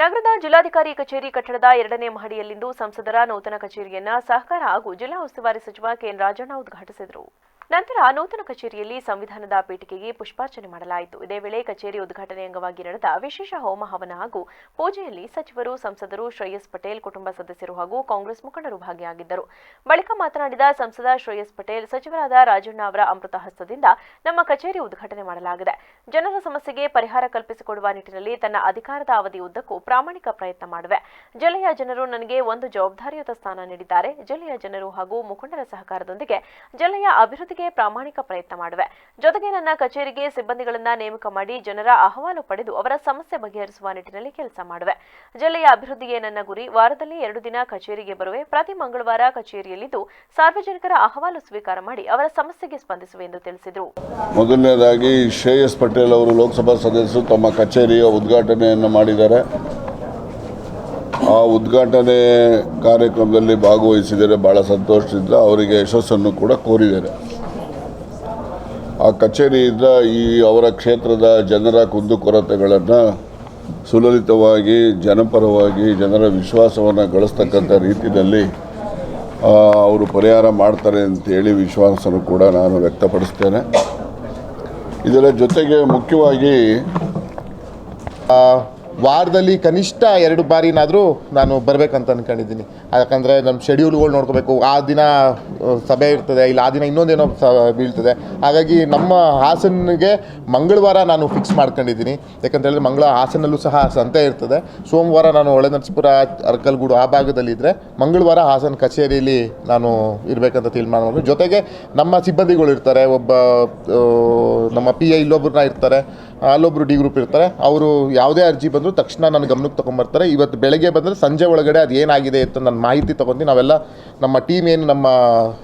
ನಗರದ ಜಿಲ್ಲಾಧಿಕಾರಿ ಕಚೇರಿ ಕಟ್ಟಡದ ಎರಡನೇ ಮಹಡಿಯಲ್ಲಿಂದು ಸಂಸದರ ನೂತನ ಕಚೇರಿಯನ್ನ ಸಹಕಾರ ಹಾಗೂ ಜಿಲ್ಲಾ ಉಸ್ತುವಾರಿ ಸಚಿವ ಕೆಎನ್ ರಾಜಣ್ಣ ಉದ್ಘಾಟಿಸಿದರು. ನಂತರ ನೂತನ ಕಚೇರಿಯಲ್ಲಿ ಸಂವಿಧಾನದ ಪೀಠಿಕೆಗೆ ಪುಷ್ಪಾರ್ಚನೆ ಮಾಡಲಾಯಿತು. ಇದೇ ವೇಳೆ ಕಚೇರಿ ಉದ್ಘಾಟನೆ ಅಂಗವಾಗಿ ನಡೆದ ವಿಶೇಷ ಹೋಮ ಹವನ ಹಾಗೂ ಪೂಜೆಯಲ್ಲಿ ಸಚಿವರು, ಸಂಸದರು ಶ್ರೇಯಸ್ ಪಟೇಲ್, ಕುಟುಂಬ ಸದಸ್ಯರು ಹಾಗೂ ಕಾಂಗ್ರೆಸ್ ಮುಖಂಡರು ಭಾಗಿಯಾಗಿದ್ದರು. ಬಳಿಕ ಮಾತನಾಡಿದ ಸಂಸದ ಶ್ರೇಯಸ್ ಪಟೇಲ್, ಸಚಿವರಾದ ರಾಜಣ್ಣ ಅವರ ಅಮೃತ ಹಸ್ತದಿಂದ ನಮ್ಮ ಕಚೇರಿ ಉದ್ಘಾಟನೆ ಮಾಡಲಾಗಿದೆ. ಜನರ ಸಮಸ್ಯೆಗೆ ಪರಿಹಾರ ಕಲ್ಪಿಸಿಕೊಡುವ ನಿಟ್ಟಿನಲ್ಲಿ ತನ್ನ ಅಧಿಕಾರದ ಅವಧಿ ಉದ್ದಕ್ಕೂ ಪ್ರಾಮಾಣಿಕ ಪ್ರಯತ್ನ ಮಾಡುವೆ. ಜಿಲ್ಲೆಯ ಜನರು ನನಗೆ ಒಂದು ಜವಾಬ್ದಾರಿಯುತ ಸ್ಥಾನ ನೀಡಿದ್ದಾರೆ. ಜಿಲ್ಲೆಯ ಜನರು ಹಾಗೂ ಮುಖಂಡರ ಸಹಕಾರದೊಂದಿಗೆ ಜಿಲ್ಲೆಯ ಅಭಿವೃದ್ಧಿಗೆ ಪ್ರಾಮಾಣಿಕ ಪ್ರಯತ್ನ ಮಾಡುವೆ. ಜೊತೆಗೆ ನನ್ನ ಕಚೇರಿಗೆ ಸಿಬ್ಬಂದಿಗಳನ್ನ ನೇಮಕ ಮಾಡಿ ಜನರ ಅಹವಾಲು ಪಡೆದು ಅವರ ಸಮಸ್ಯೆ ಬಗೆಹರಿಸುವ ನಿಟ್ಟಿನಲ್ಲಿ ಕೆಲಸ ಮಾಡುವೆ. ಜಿಲ್ಲೆಯ ಅಭಿವೃದ್ಧಿಯೇ ನನ್ನ ಗುರಿ. ವಾರದಲ್ಲಿ ಎರಡು ದಿನ ಕಚೇರಿಗೆ ಬರುವೆ. ಪ್ರತಿ ಮಂಗಳವಾರ ಕಚೇರಿಯಲ್ಲಿದ್ದು ಸಾರ್ವಜನಿಕರ ಅಹವಾಲು ಸ್ವೀಕಾರ ಮಾಡಿ ಅವರ ಸಮಸ್ಯೆಗೆ ಸ್ಪಂದಿಸುವೆ ಎಂದು ತಿಳಿಸಿದರು. ಮೊದಲನೇದಾಗಿ ಶ್ರೇಯಸ್ ಪಟೇಲ್ ಅವರು ಲೋಕಸಭಾ ಸದಸ್ಯರು ತಮ್ಮ ಕಚೇರಿಯ ಉದ್ಘಾಟನೆಯನ್ನು ಮಾಡಿದ್ದಾರೆ. ಆ ಉದ್ಘಾಟನೆ ಕಾರ್ಯಕ್ರಮದಲ್ಲಿ ಭಾಗವಹಿಸಿದರೆ ಭಾಳ ಸಂತೋಷದಿಂದ ಅವರಿಗೆ ಯಶಸ್ಸನ್ನು ಕೂಡ ಕೋರಿದ್ದಾರೆ. ಆ ಕಚೇರಿಯಿಂದ ಈ ಅವರ ಕ್ಷೇತ್ರದ ಜನರ ಕುಂದುಕೊರತೆಗಳನ್ನು ಸುಲಲಿತವಾಗಿ, ಜನಪರವಾಗಿ, ಜನರ ವಿಶ್ವಾಸವನ್ನು ಗಳಿಸ್ತಕ್ಕಂಥ ರೀತಿಯಲ್ಲಿ ಅವರು ಪರಿಹಾರ ಮಾಡ್ತಾರೆ ಅಂತೇಳಿ ವಿಶ್ವಾಸನೂ ಕೂಡ ನಾನು ವ್ಯಕ್ತಪಡಿಸ್ತೇನೆ. ಇದರ ಜೊತೆಗೆ ಮುಖ್ಯವಾಗಿ ವಾರದಲ್ಲಿ ಕನಿಷ್ಠ ಎರಡು ಬಾರಿನಾದರೂ ನಾನು ಬರಬೇಕಂತ ಅಂದ್ಕೊಂಡಿದ್ದೀನಿ ಯಾಕಂದರೆ ನಮ್ಮ ಶೆಡ್ಯೂಲ್ಗಳು ನೋಡ್ಕೋಬೇಕು. ಆ ದಿನ ಸಭೆ ಇರ್ತದೆ, ಇಲ್ಲ ಆ ದಿನ ಇನ್ನೊಂದೇನೋ ಸ, ಬೀಳ್ತದೆ. ಹಾಗಾಗಿ ನಮ್ಮ ಹಾಸನಿಗೆ ಮಂಗಳವಾರ ನಾನು ಫಿಕ್ಸ್ ಮಾಡ್ಕೊಂಡಿದ್ದೀನಿ. ಯಾಕಂತ ಹೇಳಿದ್ರೆ ಮಂಗಳ ಹಾಸನಲ್ಲೂ ಸಹ ಸಂತೆ ಇರ್ತದೆ. ಸೋಮವಾರ ನಾನು ಹೊಳೆನರಸೀಪುರ, ಅರ್ಕಲ್ಗೂಡು ಆ ಭಾಗದಲ್ಲಿದ್ದರೆ ಮಂಗಳವಾರ ಹಾಸನ ಕಚೇರಿಯಲ್ಲಿ ನಾನು ಇರಬೇಕಂತ ತೀರ್ಮಾನ ಮಾಡಿದ್ರು ಜೊತೆಗೆ ನಮ್ಮ ಸಿಬ್ಬಂದಿಗಳು ಇರ್ತಾರೆ. ಒಬ್ಬ ನಮ್ಮ ಪಿ ಐ ಇಲ್ಲೊಬ್ಬರನ್ನ ಇರ್ತಾರೆ. ಅಲ್ಲೊಬ್ಬರು ಡಿ ಗ್ರೂಪ್ ಇರ್ತಾರೆ. ಅವರು ಯಾವುದೇ ಅರ್ಜಿ ಬಂದರೂ, ತಕ್ಷಣ ನನ್ನ ಗಮನಕ್ಕೆ ತೊಗೊಂಬರ್ತಾರೆ. ಇವತ್ತು ಬೆಳಗ್ಗೆ ಬಂದರೆ ಸಂಜೆ ಒಳಗಡೆ ಅದು ಏನಾಗಿದೆ ಅಂತ ನನ್ನ ಮಾಹಿತಿ ತೊಗೊಂಡು ನಾವೆಲ್ಲ ನಮ್ಮ ಟೀಮ್ ಏನು, ನಮ್ಮ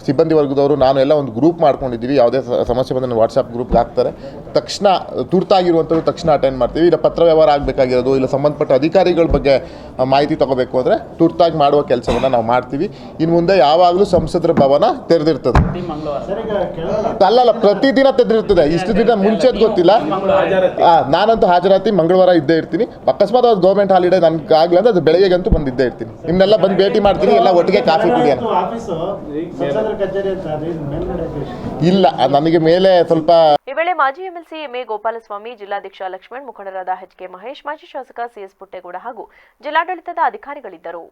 ಸಿಬ್ಬಂದಿ ವರ್ಗದವರು, ನಾನು ಎಲ್ಲ ಒಂದು ಗ್ರೂಪ್ ಮಾಡ್ಕೊಂಡಿದ್ದೀವಿ. ಯಾವುದೇ ಸಮಸ್ಯೆ ಬಂದರೆ ವಾಟ್ಸಪ್ ಗ್ರೂಪ್ಗೆ ಹಾಕ್ತಾರೆ. ತಕ್ಷಣ ತುರ್ತಾಗಿರುವಂಥದ್ದು ತಕ್ಷಣ ಅಟೆಂಡ್ ಮಾಡ್ತೀವಿ. ಇಲ್ಲ, ಪತ್ರ ವ್ಯವಹಾರ ಆಗಬೇಕಾಗಿರೋದು, ಇಲ್ಲ ಸಂಬಂಧಪಟ್ಟ ಅಧಿಕಾರಿಗಳ ಬಗ್ಗೆ ಮಾಹಿತಿ ತೊಗೋಬೇಕು ಅಂದರೆ ತುರ್ತಾಗಿ ಮಾಡುವ ಕೆಲಸವನ್ನು ನಾವು ಮಾಡ್ತೀವಿ. ಇನ್ನು ಮುಂದೆ ಯಾವಾಗಲೂ ಸಂಸದರ ಭವನ ತೆರೆದಿರ್ತದೆ. ಅಲ್ಲಲ್ಲ, ಪ್ರತಿದಿನ ತೆರೆದಿರ್ತದೆ. ಇಷ್ಟು ದಿನ ಮುಂಚೆದು ಗೊತ್ತಿಲ್ಲ. ನಾನಂತೂ ಹಾಜರಾತಿ ಮಂಗಳವಾರ ಇದ್ದೇ ಇರ್ತೀನಿ. ಅಕಸ್ಮಾತ್ ಅದು ಗೌರ್ಮೆಂಟ್ ಹಾಲಿಡೇ ನನ್ಗೆ ಆಗಲ್ಲ ಅಂದ್ರೆ ಅದು ಬೆಳಗ್ಗೆಗಂತೂ ಬಂದಿದ್ದೇ ಇರ್ತೀನಿ. ನಿಮ್ನೆಲ್ಲ ಬಂದು ಭೇಟಿ ಮಾಡ್ತೀನಿ, ಎಲ್ಲ ಒಟ್ಟಿಗೆ ಕಾಫಿ ಕುಡಿಯೋಣ ಇಲ್ಲ ನನಗೆ ಮೇಲೆ ಸ್ವಲ್ಪ ಈ ವೇಳೆ ಮಾಜಿ ಎಂಎಲ್ಸಿ ಎಂಎ ಗೋಪಾಲಸ್ವಾಮಿ, ಜಿಲ್ಲಾಧ್ಯಕ್ಷ ಲಕ್ಷ್ಮಣ್ ಮುಖಂಡರಾದ ಎಚ್ ಕೆ ಮಹೇಶ್, ಮಾಜಿ ಶಾಸಕ ಸಿಎಸ್ ಪುಟ್ಟೇಗೌಡ ಹಾಗೂ ಜಿಲ್ಲಾಡಳಿತದ ಅಧಿಕಾರಿಗಳಿದ್ದರು.